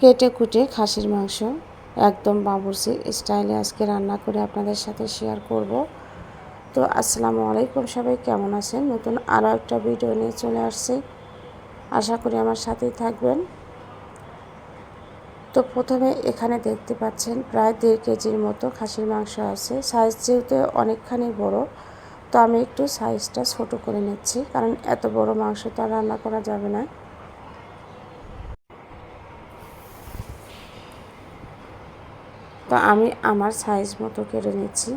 কেটে কুটে খাসির মাংস, একদম বাবুরসি স্টাইলে আজকে রান্না করে আপনাদের সাথে শেয়ার করব। তো আসসালামু আলাইকুম সবাই, কেমন আছেন? নতুন আরও একটা ভিডিও নিয়ে চলে আসছি। আশা করি আমার সাথেই থাকবেন। তো প্রথমে এখানে দেখতে পাচ্ছেন প্রায় দেড় কেজির মতো খাসির মাংস আছে। সাইজ যেহেতু অনেকখানি বড়, তো আমি একটু সাইজটা ছোট করে নিচ্ছি, কারণ এত বড় মাংস তো আর রান্না করা যাবে না। তো আমি আমার সাইজ মতো কেটে নিচ্ছি।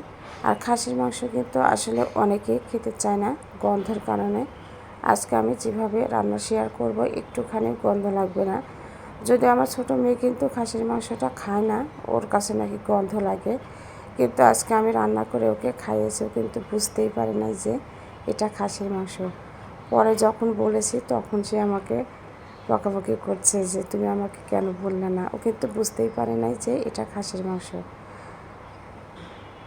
আর খাসির মাংস কিন্তু আসলে অনেকে খেতে চায় না গন্ধের কারণে। আজকে আমি যেভাবে রান্না শেয়ার করব, একটুখানি গন্ধ লাগবে না। যদি আমার ছোট মেয়ে কিন্তু খাসির মাংসটা খায় না, ওর কাছে নাকি গন্ধ লাগে। কিন্তু আজকে আমি রান্না করে ওকে খাইয়েছি কিন্তু বুঝতেই পারে না যে এটা খাসির মাংস। পরে যখন বলেছি তখন সে আমাকে বকাবকি করছে যে, তুমি আমাকে কেন বললে না? ও কিন্তু বুঝতেই পারে নাই যে এটা খাসির মাংস।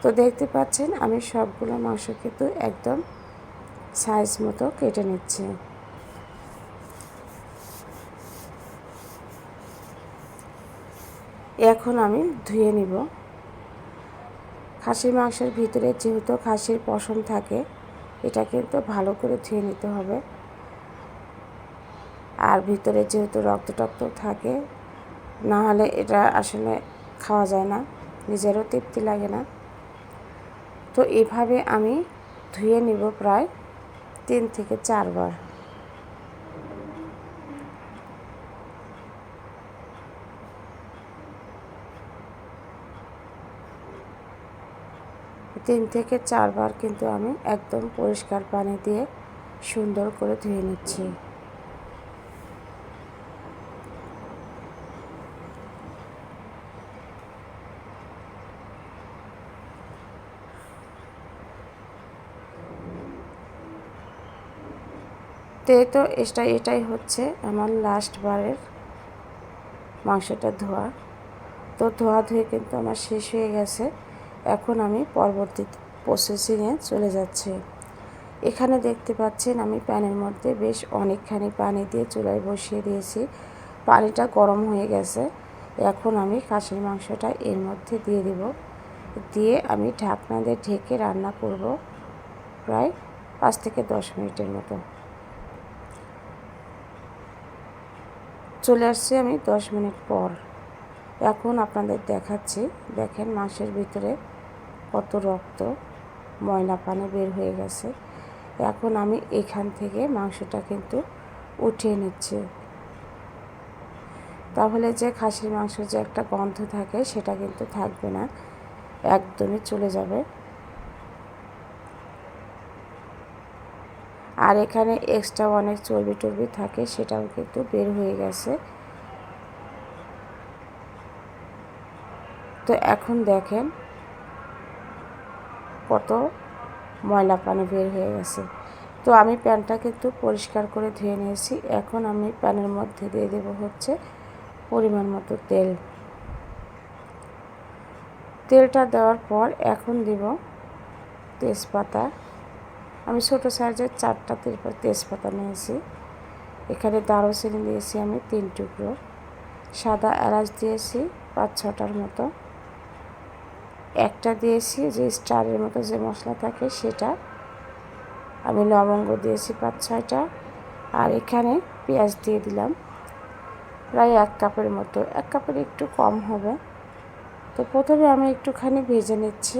তো দেখতে পাচ্ছেন, আমি সবগুলো মাংস কিন্তু একদম সাইজ মতো কেটে নিচ্ছি। এখন আমি ধুয়ে নিব। খাসির মাংসের ভিতরে যেহেতু খাসির পশম থাকে, এটা কিন্তু ভালো করে ধুয়ে নিতে হবে। আর ভিতরে যেহেতু রক্ত টক্ত থাকে না হলে এটা আসলে খাওয়া যায় না, নিজেরও তৃপ্তি লাগে না। তো এভাবে আমি ধুয়ে নিব প্রায় তিন থেকে চারবার তিন থেকে চারবার কিন্তু আমি একদম পরিষ্কার পানি দিয়ে সুন্দর করে ধুয়ে নিচ্ছি। তে তো এটা এটাই হচ্ছে আমার লাস্ট বারের মাংসটা ধোয়া। তো ধোয়া ধুয়ে কিন্তু আমার শেষ হয়ে গেছে। এখন আমি পরবর্তী প্রসেসিংয়ে চলে যাচ্ছি। এখানে দেখতে পাচ্ছেন আমি প্যানের মধ্যে বেশ অনেকখানি পানি দিয়ে চুলায় বসিয়ে দিয়েছি। পানিটা গরম হয়ে গেছে। এখন আমি খাসির মাংসটা এর মধ্যে দিয়ে দিব। দিয়ে আমি ঢাকনা দিয়ে ঢেকে রান্না করব প্রায় পাঁচ থেকে দশ মিনিটের মতো। চলে আসছি আমি দশ মিনিট পর। এখন আপনাদের দেখাচ্ছি, দেখেন মাংসের ভিতরে কত রক্ত ময়লা পানি বের হয়ে গেছে। এখন আমি এখান থেকে মাংসটা কিন্তু উঠিয়ে নিচ্ছি। তাহলে যে খাসির মাংস যে একটা গন্ধ থাকে, সেটা কিন্তু থাকবে না, একদমই চলে যাবে। আর এখানে এক্সট্রা অনেক চর্বি টর্বি থাকে, সেটাও কিন্তু বের হয়ে গেছে। তো এখন দেখেন কত ময়লা পানি বের হয়ে গেছে। তো আমি প্যানটা কিন্তু পরিষ্কার করে ধুয়ে নিয়েছি। এখন আমি প্যানের মধ্যে দিয়ে দেব হচ্ছে পরিমাণ মতো তেল। তেলটা দেওয়ার পর এখন দিব তেজপাতা। আমি ছোটো সাইজের চারটা তেজপাতা নিয়েছি। এখানে দারুচিনি দিয়েছি আমি তিন টুকরো। সাদা এলাচ দিয়েছি পাঁচ ছটার মতো। একটা দিয়েছি যে স্টারের মতো যে মশলা থাকে সেটা। আমি লবঙ্গ দিয়েছি পাঁচ ছয়টা। আর এখানে পেঁয়াজ দিয়ে দিলাম। প্রায় এক কাপের মতো। এক কাপের একটু কম হবে। তো প্রথমে আমি একটুখানি ভেজে নিচ্ছি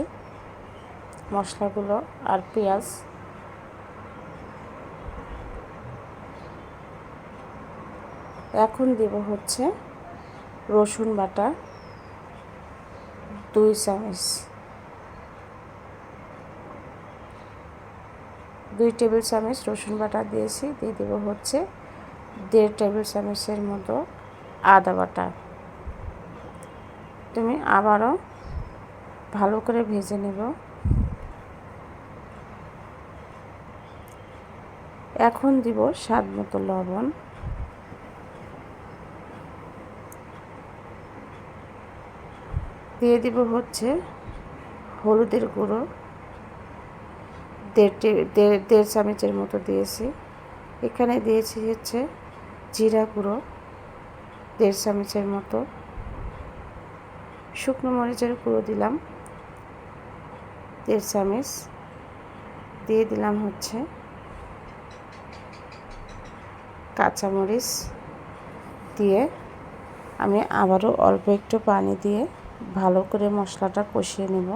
মশলাগুলো আর পেঁয়াজ। এখন দেব হচ্ছে রসুন বাটা, দুই চামচ। দুই টেবিল চামচ রসুন বাটা দিয়েছি, দিয়ে দেবো হচ্ছে দেড় টেবিল চামচের মতো আদা বাটা। তুমি আবারও ভালো করে ভেজে নেব। এখন দিব স্বাদ মতো লবণ। দিয়ে দিব হচ্ছে হলুদের গুঁড়ো। দেড় দেড় চামচের মতো দিয়েছি। এখানে দিয়েছি হচ্ছে জিরা গুঁড়ো, দেড় চামচের মতো। শুকনো মরিচের গুঁড়ো দিলাম, দেড় চামচ। দিয়ে দিলাম হচ্ছে কাঁচামরিচ দিয়ে আমি আবারও অল্প একটু পানি দিয়ে ভালো করে মশলাটা কষিয়ে নেব।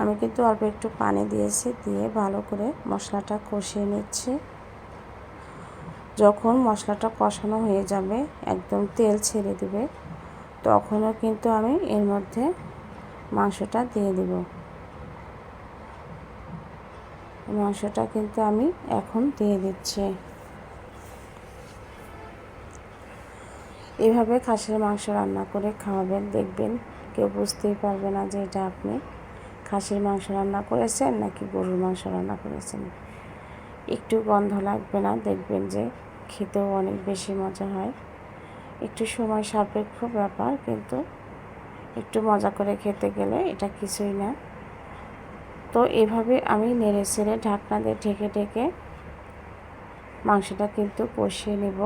আমি কিন্তু অল্প একটু পানি দিয়েছি, দিয়ে ভালো করে মশলাটা কষিয়ে নিচ্ছি। যখন মশলাটা কষানো হয়ে যাবে, একদম তেল ছেড়ে দেবে, তখনও কিন্তু আমি এর মধ্যে মাংসটা দিয়ে দিব। মাংসটা কিন্তু আমি এখন দিয়ে দিচ্ছি। এভাবে খাসির মাংস রান্না করে খাওয়াবেন, দেখবেন কেউ বুঝতেই পারবে না যে এটা আপনি খাসির মাংস রান্না করেছেন নাকি গরুর মাংস রান্না করেছেন। একটু গন্ধ লাগবে না, দেখবেন যে খেতেও অনেক বেশি মজা হয়। একটু সময় সাপেক্ষ ব্যাপার, কিন্তু একটু মজা করে খেতে গেলে এটা কিছুই না। তো এভাবে আমি নেড়ে ছেড়ে ঢাকনা দিয়ে ঢেকে ঢেকে মাংসটা কিন্তু কষিয়ে নেব।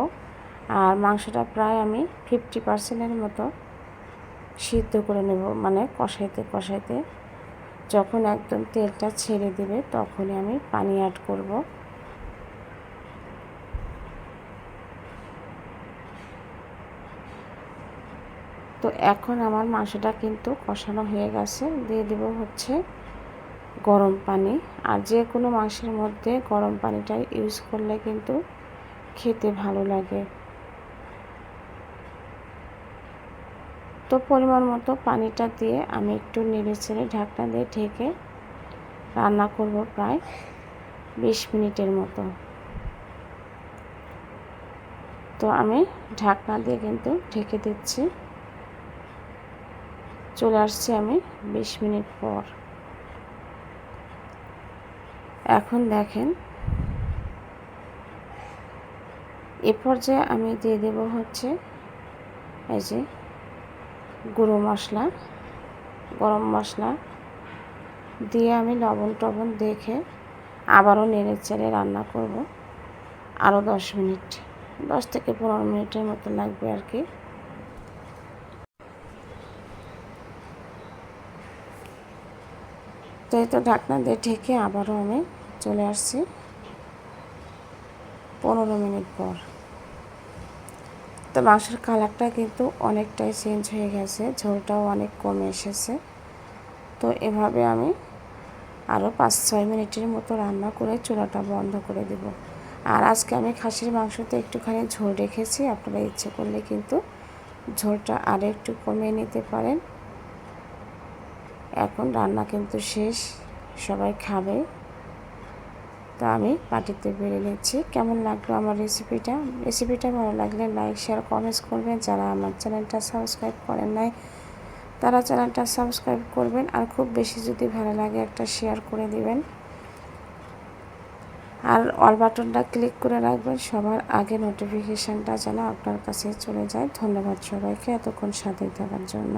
আর মাংসটা প্রায় আমি ফিফটি পার্সেন্টের মতো সিদ্ধ করে নেব মানে কষাইতে কষাইতে। যখন একদম তেলটা ছেড়ে দেবে তখনই আমি পানি অ্যাড করব। তো এখন আমার মাংসটা কিন্তু কষানো হয়ে গেছে। দিয়ে দেব হচ্ছে গরম পানি। আর যে কোনো মাংসের মধ্যে গরম পানিটা ইউজ করলে কিন্তু খেতে ভালো লাগে। তো পরিমাণ মতো পানিটা দিয়ে আমি একটু নেড়ে ছেড়ে ঢাকনা দিয়ে ঢেকে রান্না করব প্রায় বিশ মিনিটের মতো। তো আমি ঢাকনা দিয়ে কিন্তু ঢেকে দিচ্ছি। চলে আসছি আমি বিশ মিনিট পর। এখন দেখেন, এ পর্যায়ে আমি দিয়ে দেব হচ্ছে এই যে গুঁড়ো মশলা, গরম মশলা দিয়ে আমি লবণ টবণ দেখে আবারও নেড়ে চেড়ে রান্না করব। আরও দশ মিনিট, দশ থেকে পনেরো মিনিটের মতো লাগবে আর কি। তো এই তো ঢাকনা দিয়ে ঢেকে আবারও আমি চলে আসছি পনেরো মিনিট পর। তো মাংসের কালারটা কিন্তু অনেকটাই চেঞ্জ হয়ে গেছে, ঝোলটাও অনেক কমে এসেছে। তো এভাবে আমি আরও পাঁচ ছয় মিনিটের মতো রান্না করে চুলাটা বন্ধ করে দেব। আর আজকে আমি খাসির মাংসতে একটুখানি ঝোল রেখেছি, আপনারা ইচ্ছে করলে কিন্তু ঝোলটা আরও একটু কমিয়ে নিতে পারেন। এখন রান্না কিন্তু শেষ, সবাই খাবে। তো আমি পাটিতে বেড়ে নিচ্ছি। কেমন লাগল আমার রেসিপিটা রেসিপিটা ভালো লাগলে লাইক শেয়ার কমেন্টস করবেন। যারা আমার চ্যানেলটা সাবস্ক্রাইব করেন নাই, তারা চ্যানেলটা সাবস্ক্রাইব করবেন। আর খুব বেশি যদি ভালো লাগে একটা শেয়ার করে দিবেন। আর অল বাটনটা ক্লিক করে রাখবেন। সবার আগে নোটিফিকেশানটা যেন আপনার কাছে চলে যায়। ধন্যবাদ সবাইকে এতক্ষণ সাথে থাকার জন্য।